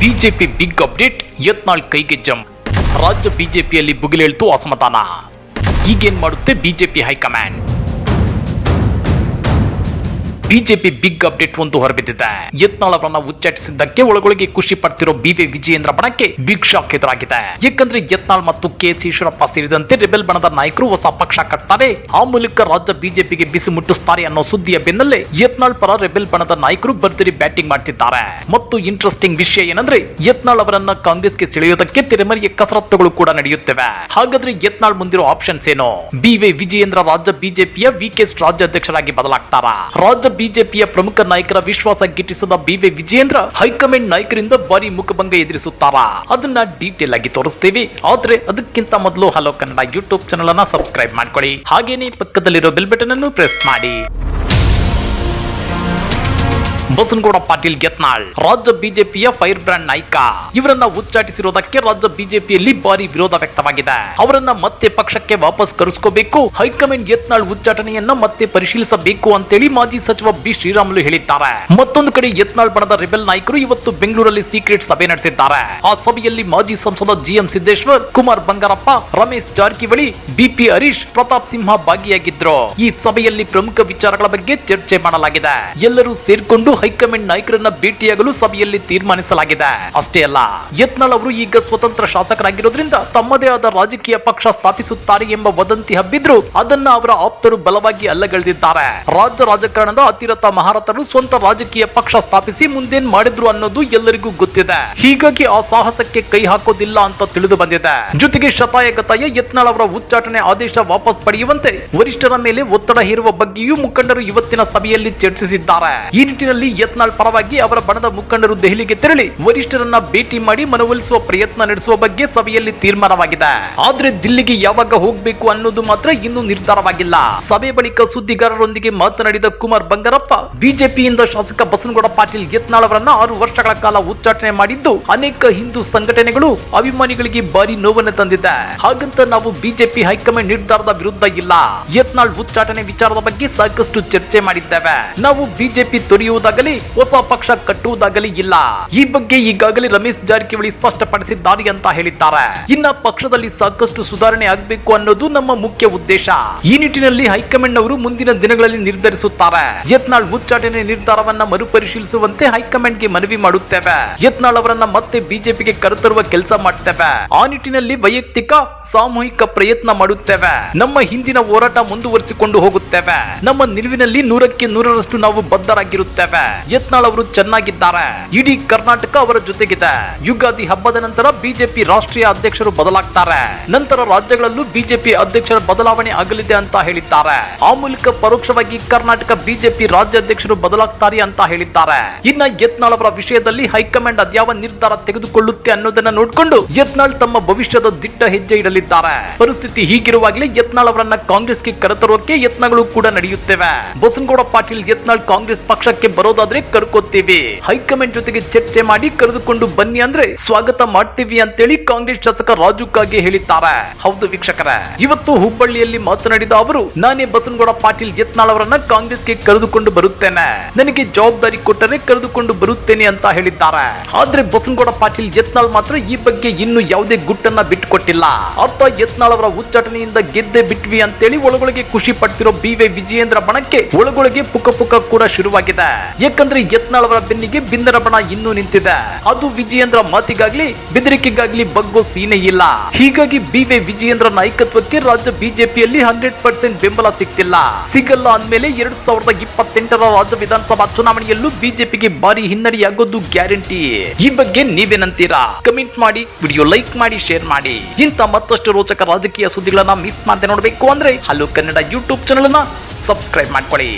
BJP big update Yatnal ಕೈಗೆ jump. ರಾಜ್ಯ ಬಿಜೆಪಿಯಲ್ಲಿ ಬುಗಿಲೇಳ್ತು ಅಸಮಾಧಾನ. ಈಗೇನ್ ಮಾಡುತ್ತೆ BJP high command? BJP big update ಒಂದು ಹೊರಬಿದ್ದಿದೆ. ಯತ್ನಾಳ್ ಅವರನ್ನ ಉಚ್ಚಾಟಿಸಿದ್ದಕ್ಕೆ ಒಳಗೊಳಗೆ ಖುಷಿ ಪಡ್ತಿರೋ ಬಿವಿ ವಿಜಯೇಂದ್ರ ಬಣಕ್ಕೆ ಬಿಗ್ ಶಾಕ್ ಎದುರಾಗಿದೆ. ಯಾಕಂದ್ರೆ ಯತ್ನಾಳ್ ಮತ್ತು ಕೆ ಎಸ್ ಈಶ್ವರಪ್ಪ ಸೇರಿದಂತೆ ರೆಬೆಲ್ ಬಣದ ನಾಯಕರು ಹೊಸ ಪಕ್ಷ ಕಟ್ತಾರೆ. ಆ ಮೂಲಕ ರಾಜ್ಯ ಬಿಜೆಪಿಗೆ ಬಿಸಿ ಮುಟ್ಟಿಸ್ತಾರೆ ಅನ್ನೋ ಸುದ್ದಿಯ ಬೆನ್ನಲ್ಲೇ ಯತ್ನಾಳ್ ಪರ ರೆಬೆಲ್ ಬಣದ ನಾಯಕರು ಬರ್ತರಿ ಬ್ಯಾಟಿಂಗ್ ಮಾಡ್ತಿದ್ದಾರೆ. ಮತ್ತು ಇಂಟ್ರೆಸ್ಟಿಂಗ್ ವಿಷಯ ಏನಂದ್ರೆ ಯತ್ನಾಳ್ ಅವರನ್ನ ಕಾಂಗ್ರೆಸ್ಗೆ ಸೆಳೆಯೋದಕ್ಕೆ ತೆರೆಮರೆಯ ಕಸರತ್ತುಗಳು ಕೂಡ ನಡೆಯುತ್ತಿವೆ. ಹಾಗಾದ್ರೆ ಯತ್ನಾಳ್ ಮುಂದಿರೋ ಆಪ್ಷನ್ಸ್ ಏನು? ಬಿ ವಿ ವಿಜಯೇಂದ್ರ ರಾಜ್ಯ ಬಿಜೆಪಿಯ ವಿಕೆಸ್ ರಾಜ್ಯಾಧ್ಯಕ್ಷರಾಗಿ ಬದಲಾಗ್ತಾರ? ರಾಜ್ಯ ಬಿಜೆಪಿಯ ಪ್ರಮುಖ ನಾಯಕರ ವಿಶ್ವಾಸ ಗಿಟ್ಟಿಸದ ಬಿವಿ ವಿಜಯೇಂದ್ರ ಹೈಕಮಾಂಡ್ ನಾಯಕರಿಂದ ಭಾರಿ ಮುಖಭಂಗ ಎದುರಿಸುತ್ತಾರಾ. ಅದನ್ನ ಡೀಟೇಲ್ ಆಗಿ ತೋರಿಸ್ತೀವಿ. ಆದ್ರೆ ಅದಕ್ಕಿಂತ ಮೊದಲು ಹಲೋ ಕನ್ನಡ ಯೂಟ್ಯೂಬ್ ಚಾನಲ್ ಅನ್ನ ಸಬ್ಸ್ಕ್ರೈಬ್ ಮಾಡ್ಕೊಳ್ಳಿ. ಹಾಗೇನೆ ಪಕ್ಕದಲ್ಲಿರೋ ಬೆಲ್ ಬಟನ್ ಅನ್ನು ಪ್ರೆಸ್ ಮಾಡಿ. ಬಸನಗೌಡ ಪಾಟೀಲ್ ಗೆತ್ನಾಳ್. ರಾಜ್ಯ ಬಿಜೆಪಿಯ ಫೈರ್ ಬ್ರ್ಯಾಂಡ್ ನಾಯಕ. ಇವರನ್ನ ಉಚ್ಚಾಟಿಸಿರುವುದಕ್ಕೆ ರಾಜ್ಯ ಬಿಜೆಪಿಯಲ್ಲಿ ಭಾರಿ ವಿರೋಧ ವ್ಯಕ್ತವಾಗಿದೆ. ಅವರನ್ನ ಮತ್ತೆ ಪಕ್ಷಕ್ಕೆ ವಾಪಸ್ ಕರೆಸ್ಕೋಬೇಕು, ಹೈಕಮಾಂಡ್ ಯತ್ನಾಳ್ ಉಚ್ಚಾಟನೆಯನ್ನ ಮತ್ತೆ ಪರಿಶೀಲಿಸಬೇಕು ಅಂತೇಳಿ ಮಾಜಿ ಸಚಿವ ಬಿ ಶ್ರೀರಾಮುಲು ಹೇಳಿದ್ದಾರೆ. ಮತ್ತೊಂದು ಕಡೆ ಯತ್ನಾಳ್ ಬಣದ ರೆಬೆಲ್ ನಾಯಕರು ಇವತ್ತು ಬೆಂಗಳೂರಲ್ಲಿ ಸೀಕ್ರೆಟ್ ಸಭೆ ನಡೆಸಿದ್ದಾರೆ. ಆ ಸಭೆಯಲ್ಲಿ ಮಾಜಿ ಸಂಸದ ಜಿಎಂ ಸಿದ್ದೇಶ್ವರ್, ಕುಮಾರ್ ಬಂಗಾರಪ್ಪ, ರಮೇಶ್ ಜಾರಕಿಹೊಳಿ, ಬಿಪಿ ಹರೀಶ್, ಪ್ರತಾಪ್ ಸಿಂಹ ಭಾಗಿಯಾಗಿದ್ರು. ಈ ಸಭೆಯಲ್ಲಿ ಪ್ರಮುಖ ವಿಚಾರಗಳ ಬಗ್ಗೆ ಚರ್ಚೆ ಮಾಡಲಾಗಿದೆ. ಎಲ್ಲರೂ ಸೇರ್ಕೊಂಡು ಹೈಕಮಾಂಡ್ ನಾಯಕರನ್ನ ಭೇಟಿಯಾಗಲು ಸಭೆಯಲ್ಲಿ ತೀರ್ಮಾನಿಸಲಾಗಿದೆ. ಅಷ್ಟೇ ಅಲ್ಲ, ಯತ್ನಾಳ್ ಅವರು ಈಗ ಸ್ವತಂತ್ರ ಶಾಸಕರಾಗಿರೋದ್ರಿಂದ ತಮ್ಮದೇ ಆದ ರಾಜಕೀಯ ಪಕ್ಷ ಸ್ಥಾಪಿಸುತ್ತಾರೆ ಎಂಬ ವದಂತಿ ಹಬ್ಬಿದ್ರು ಅದನ್ನ ಅವರ ಆಪ್ತರು ಬಲವಾಗಿ ಅಲ್ಲಗಳೆದಿದ್ದಾರೆ. ರಾಜ್ಯ ರಾಜಕಾರಣದ ಅತಿರಥ ಮಹಾರಥರು ಸ್ವಂತ ರಾಜಕೀಯ ಪಕ್ಷ ಸ್ಥಾಪಿಸಿ ಮುಂದೇನ್ ಮಾಡಿದ್ರು ಅನ್ನೋದು ಎಲ್ಲರಿಗೂ ಗೊತ್ತಿದೆ. ಹೀಗಾಗಿ ಆ ಸಾಹಸಕ್ಕೆ ಕೈ ಹಾಕೋದಿಲ್ಲ ಅಂತ ತಿಳಿದು ಬಂದಿದೆ. ಜೊತೆಗೆ ಶತಾಯಗತಾಯ ಯತ್ನಾಳ್ ಅವರ ಉಚ್ಚಾಟನೆ ಆದೇಶ ವಾಪಸ್ ಪಡೆಯುವಂತೆ ವರಿಷ್ಠರ ಮೇಲೆ ಒತ್ತಡ ಹೇರುವ ಬಗ್ಗೆಯೂ ಮುಖಂಡರು ಇವತ್ತಿನ ಸಭೆಯಲ್ಲಿ ಚರ್ಚಿಸಿದ್ದಾರೆ. ಈ ನಿಟ್ಟಿನಲ್ಲಿ ಯತ್ನಾಳ್ ಪರವಾಗಿ ಅವರ ಬಣದ ಮುಖಂಡರು ದೆಹಲಿಗೆ ತೆರಳಿ ವರಿಷ್ಠರನ್ನ ಭೇಟಿ ಮಾಡಿ ಮನವೊಲಿಸುವ ಪ್ರಯತ್ನ ನಡೆಸುವ ಬಗ್ಗೆ ಸಭೆಯಲ್ಲಿ ತೀರ್ಮಾನವಾಗಿದೆ. ಆದ್ರೆ ದಿಲ್ಲಿಗೆ ಯಾವಾಗ ಹೋಗಬೇಕು ಅನ್ನೋದು ಮಾತ್ರ ಇನ್ನೂ ನಿರ್ಧಾರವಾಗಿಲ್ಲ. ಸಭೆ ಬಳಿಕ ಸುದ್ದಿಗಾರರೊಂದಿಗೆ ಮಾತನಾಡಿದ ಕುಮಾರ್ ಬಂಗಾರಪ್ಪ, ಬಿಜೆಪಿಯಿಂದ ಶಾಸಕ ಬಸನಗೌಡ ಪಾಟೀಲ್ ಯತ್ನಾಳ್ ಅವರನ್ನ ಆರು ವರ್ಷಗಳ ಕಾಲ ಉಚ್ಚಾಟನೆ ಮಾಡಿದ್ದು ಅನೇಕ ಹಿಂದೂ ಸಂಘಟನೆಗಳು ಅಭಿಮಾನಿಗಳಿಗೆ ಭಾರಿ ನೋವನ್ನು ತಂದಿದೆ. ಹಾಗಂತ ನಾವು ಬಿಜೆಪಿ ಹೈಕಮಾಂಡ್ ನಿರ್ಧಾರದ ವಿರುದ್ಧ ಇಲ್ಲ. ಯತ್ನಾಳ್ ಉಚ್ಚಾಟನೆ ವಿಚಾರದ ಬಗ್ಗೆ ಸಾಕಷ್ಟು ಚರ್ಚೆ ಮಾಡಿದ್ದೇವೆ. ನಾವು ಬಿಜೆಪಿ ತೊರೆಯುವುದಾಗಲಿ ಹೊಸ ಪಕ್ಷ ಕಟ್ಟುವುದಾಗಲಿ ಇಲ್ಲ. ಈ ಬಗ್ಗೆ ಈಗಾಗಲೇ ರಮೇಶ್ ಜಾರಕಿಹೊಳಿ ಸ್ಪಷ್ಟಪಡಿಸಿದ್ದಾರೆ ಅಂತ ಹೇಳಿದ್ದಾರೆ. ಇನ್ನ ಪಕ್ಷದಲ್ಲಿ ಸಾಕಷ್ಟು ಸುಧಾರಣೆ ಆಗಬೇಕು ಅನ್ನೋದು ನಮ್ಮ ಮುಖ್ಯ ಉದ್ದೇಶ. ಈ ನಿಟ್ಟಿನಲ್ಲಿ ಹೈಕಮಾಂಡ್ ಅವರು ಮುಂದಿನ ದಿನಗಳಲ್ಲಿ ನಿರ್ಧರಿಸುತ್ತಾರೆ. ಯತ್ನಾಳ್ ಉಚ್ಚಾಟನೆ ನಿರ್ಧಾರವನ್ನ ಮರುಪರಿಶೀಲಿಸುವಂತೆ ಹೈಕಮಾಂಡ್ಗೆ ಮನವಿ ಮಾಡುತ್ತೇವೆ. ಯತ್ನಾಳ್ ಅವರನ್ನ ಮತ್ತೆ ಬಿಜೆಪಿಗೆ ಕರೆತರುವ ಕೆಲಸ ಮಾಡ್ತೇವೆ. ಆ ನಿಟ್ಟಿನಲ್ಲಿ ವೈಯಕ್ತಿಕ, ಸಾಮೂಹಿಕ ಪ್ರಯತ್ನ ಮಾಡುತ್ತೇವೆ. ನಮ್ಮ ಹಿಂದಿನ ಹೋರಾಟ ಮುಂದುವರಿಸಿಕೊಂಡು ಹೋಗುತ್ತೇವೆ. ನಮ್ಮ ನಿಲುವಿನಲ್ಲಿ ನೂರಕ್ಕೆ ನೂರರಷ್ಟು ನಾವು ಬದ್ಧರಾಗಿರುತ್ತೇವೆ. ಯತ್ನಾಳ್ ಅವರು ಚೆನ್ನಾಗಿದ್ದಾರೆ. ಇಡೀ ಕರ್ನಾಟಕ ಅವರ ಜೊತೆಗಿದೆ. ಯುಗಾದಿ ಹಬ್ಬದ ನಂತರ ಬಿಜೆಪಿ ರಾಷ್ಟ್ರೀಯ ಅಧ್ಯಕ್ಷರು ಬದಲಾಗ್ತಾರೆ. ನಂತರ ರಾಜ್ಯಗಳಲ್ಲೂ ಬಿಜೆಪಿ ಅಧ್ಯಕ್ಷರ ಬದಲಾವಣೆ ಆಗಲಿದೆ ಅಂತ ಹೇಳಿದ್ದಾರೆ. ಆ ಮೂಲಕ ಪರೋಕ್ಷವಾಗಿ ಕರ್ನಾಟಕ ಬಿಜೆಪಿ ರಾಜ್ಯಾಧ್ಯಕ್ಷರು ಬದಲಾಗ್ತಾರೆ ಅಂತ ಹೇಳಿದ್ದಾರೆ. ಇನ್ನ ಯತ್ನಾಳ್ ಅವರ ವಿಷಯದಲ್ಲಿ ಹೈಕಮಾಂಡ್ ಅದ್ಯಾವ ನಿರ್ಧಾರ ತೆಗೆದುಕೊಳ್ಳುತ್ತೆ ಅನ್ನೋದನ್ನ ನೋಡಿಕೊಂಡು ಯತ್ನಾಳ್ ತಮ್ಮ ಭವಿಷ್ಯದ ದಿಟ್ಟ ಹೆಜ್ಜೆ ಇಡಲಿದ್ದಾರೆ. ಪರಿಸ್ಥಿತಿ ಹೀಗಿರುವಾಗಲೇ ಯತ್ನಾಳ್ ಅವರನ್ನ ಕಾಂಗ್ರೆಸ್ಗೆ ಕರೆತರೋಕೆ ಯತ್ನಗಳು ಕೂಡ ನಡೆಯುತ್ತವೆ. ಬಸನಗೌಡ ಪಾಟೀಲ್ ಯತ್ನಾಳ್ ಕಾಂಗ್ರೆಸ್ ಪಕ್ಷಕ್ಕೆ ಬರೋದಾದ್ರೆ ಕರ್ಕೋತೀವಿ. ಹೈಕಮಾಂಡ್ ಜೊತೆಗೆ ಚರ್ಚೆ ಮಾಡಿ ಕರೆದುಕೊಂಡು ಬನ್ನಿ ಅಂದ್ರೆ ಸ್ವಾಗತ ಮಾಡ್ತೀವಿ ಅಂತೇಳಿ ಕಾಂಗ್ರೆಸ್ ಶಾಸಕ ರಾಜು ಕಾಗೆ ಹೇಳಿದ್ದಾರೆ. ಹೌದು ವೀಕ್ಷಕರೇ. ಇವತ್ತು ಹುಬ್ಬಳ್ಳಿಯಲ್ಲಿ ಮಾತನಾಡಿದ ಅವರು, ನಾನೇ ಬಸನಗೌಡ ಪಾಟೀಲ್ ಯತ್ನಾಳ್ ಅವರನ್ನ ಕಾಂಗ್ರೆಸ್ಗೆ ಕರೆದುಕೊಂಡು ಬರುತ್ತೇನೆ. ನನಗೆ ಜವಾಬ್ದಾರಿ ಕೊಟ್ಟರೆ ಕರೆದುಕೊಂಡು ಬರುತ್ತೇನೆ ಅಂತ ಹೇಳಿದ್ದಾರೆ. ಆದ್ರೆ ಬಸನಗೌಡ ಪಾಟೀಲ್ ಯತ್ನಾಳ್ ಮಾತ್ರ ಈ ಬಗ್ಗೆ ಇನ್ನು ಯಾವುದೇ ಗುಟ್ಟನ್ನ ಬಿಟ್ಟುಕೊಟ್ಟಿಲ್ಲ. ಅಪ್ಪ ಯತ್ನಾಳ್ ಅವರ ಉಚ್ಚಾಟನೆಯಿಂದ ಗೆದ್ದೆ ಬಿಟ್ವಿ ಅಂತೇಳಿ ಒಳಗೊಳಗೆ ಖುಷಿ ಪಡ್ತಿರೋ ಬಿ ವಿಜಯೇಂದ್ರ ಬಣಕ್ಕೆ ಒಳಗೊಳಗೆ ಪುಕ ಕೂಡ ಶುರುವಾಗಿದೆ. ಯಾಕಂದ್ರೆ ಯತ್ನಾಳ್ ಅವರ ಬೆನ್ನಿಗೆ ಬಿಂದರ ಬಣ ಇನ್ನೂ ನಿಂತಿದೆ. ಅದು ವಿಜಯೇಂದ್ರ ಮಾತಿಗಾಗ್ಲಿ, ಬೆದರಿಕೆಗಾಗ್ಲಿ ಬಗ್ಗೋ ಸೀನೆ ಇಲ್ಲ. ಹೀಗಾಗಿ ಬಿ ವಿ ವಿಜಯೇಂದ್ರ ನಾಯಕತ್ವಕ್ಕೆ ರಾಜ್ಯ ಬಿಜೆಪಿಯಲ್ಲಿ ಹಂಡ್ರೆಡ್ ಪರ್ಸೆಂಟ್ ಬೆಂಬಲ ಸಿಗ್ತಿಲ್ಲ ಸಿಗಲ್ಲ ಅಂದ್ಮೇಲೆ ಎರಡ್ ಸಾವಿರದ ಇಪ್ಪತ್ತೆಂಟರ ರಾಜ್ಯ ವಿಧಾನಸಭಾ ಚುನಾವಣೆಯಲ್ಲೂ ಬಿಜೆಪಿಗೆ ಭಾರಿ ಹಿನ್ನಡೆಯಾಗೋದು ಗ್ಯಾರಂಟಿ. ಈ ಬಗ್ಗೆ ನೀವೇನಂತೀರಾ ಕಮೆಂಟ್ ಮಾಡಿ, ವಿಡಿಯೋ ಲೈಕ್ ಮಾಡಿ, ಶೇರ್ ಮಾಡಿ. ಇಂಥ ಮತ್ತಷ್ಟು ರೋಚಕ ರಾಜಕೀಯ ಸುದ್ದಿಗಳನ್ನ ಮಿಸ್ ಮಾಡದೆ ನೋಡಬೇಕು ಅಂದ್ರೆ hello Kannada YouTube channel subscribe ಮಾಡ್ಕೊಳ್ಳಿ.